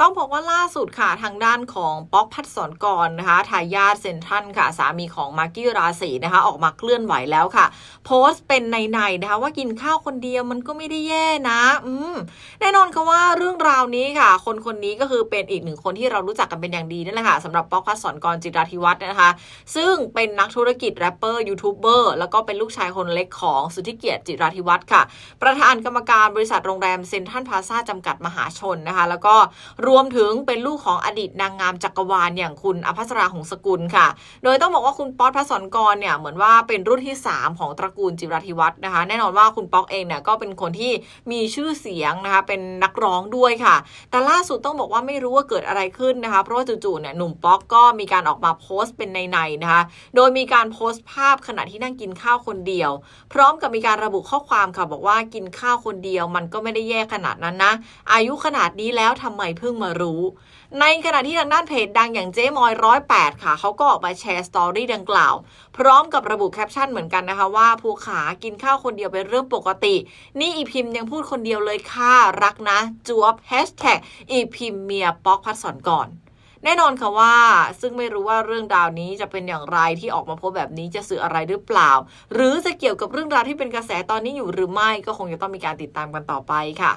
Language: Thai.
ต้องบอกว่าล่าสุดค่ะทางด้านของป๊อกพัดสอนกรนะคะทายาทเซนทรันค่ะ สามีของมากกี้ราศีนะคะออกมาเคลื่อนไหวแล้วค่ะ โพสต์เป็นในๆนะคะว่ากินข้าวคนเดียวมันก็ไม่ได้แย่นะ อืมแน่นอนค่ะว่าเรื่องราวนี้ค่ะ คนคนนี้ก็คือเป็นอีกหนึ่งคนที่เรารู้จักกันเป็นอย่างดีนั่นแหละค่ะสำหรับป๊อกพัดสอนกรจิราธิวัฒน์นะคะ ซึ่งเป็นนักธุรกิจแรปเปอร์ยูทูบเบอร์แล้วก็เป็นลูกชายคนเล็กของสุทธิเกียรติจิราธิวัฒน์ค่ะ ประธานกรรมการบริษัทโรงแรมเซ็นทรัลพาซาจำกัดมหาชนนะคะ แล้วก็รวมถึงเป็นลูกของอดีตนางงามจักรวาลอย่างคุณอภัสราหงสกุลค่ะ โดยต้องบอกว่าคุณป๊อกพัศรกรเนี่ยเหมือนว่าเป็นรุ่นที่ 3 ของตระกูลจิราธิวัฒน์นะคะ แน่นอนว่าคุณป๊อกเองเนี่ยก็เป็นคนที่มีชื่อเสียงนะคะเป็นนักร้องด้วยค่ะ แต่ล่าสุดต้องบอกว่าไม่รู้ว่าเกิดอะไรขึ้นนะคะ เพราะว่าจู่ๆเนี่ยหนุ่มป๊อกก็มีการออกมาโพสต์เป็นในๆนะคะ โดยมีการโพสต์ภาพขณะที่นั่งกินข้าวคนเดียว พร้อมกับมีการระบุข้อความค่ะบอกว่ากินข้าวคนเดียวมันก็ไม่ได้แย่ขนาดนั้นนะอายุขนาดนี้แล้วทำไมเพิ่งมารู้ ในขณะที่ทางด้านเพจดังอย่างเจ๊มอยร้อยแปดค่ะเขาก็ออกมาแชร์สตอรี่ดังกล่าว พร้อมกับระบุแคปชั่นเหมือนกันนะคะว่าภูขากินข้าวคนเดียวเป็นเรื่องปกติ นี่อีพิมพ์ยังพูดคนเดียวเลยค่ะรักนะจวบแฮชแท็กอีพิมพ์เมียป๊อกพัดสอนก่อนแน่นอนค่ะว่าซึ่งไม่รู้ว่าเรื่องราวนี้จะเป็นอย่างไรที่ออกมาโพสแบบนี้จะสื่ออะไรหรือเปล่า หรือจะเกี่ยวกับเรื่องราวที่เป็นกระแสตอนนี้อยู่หรือไม่ก็คงจะต้องมีการติดตามกันต่อไปค่ะ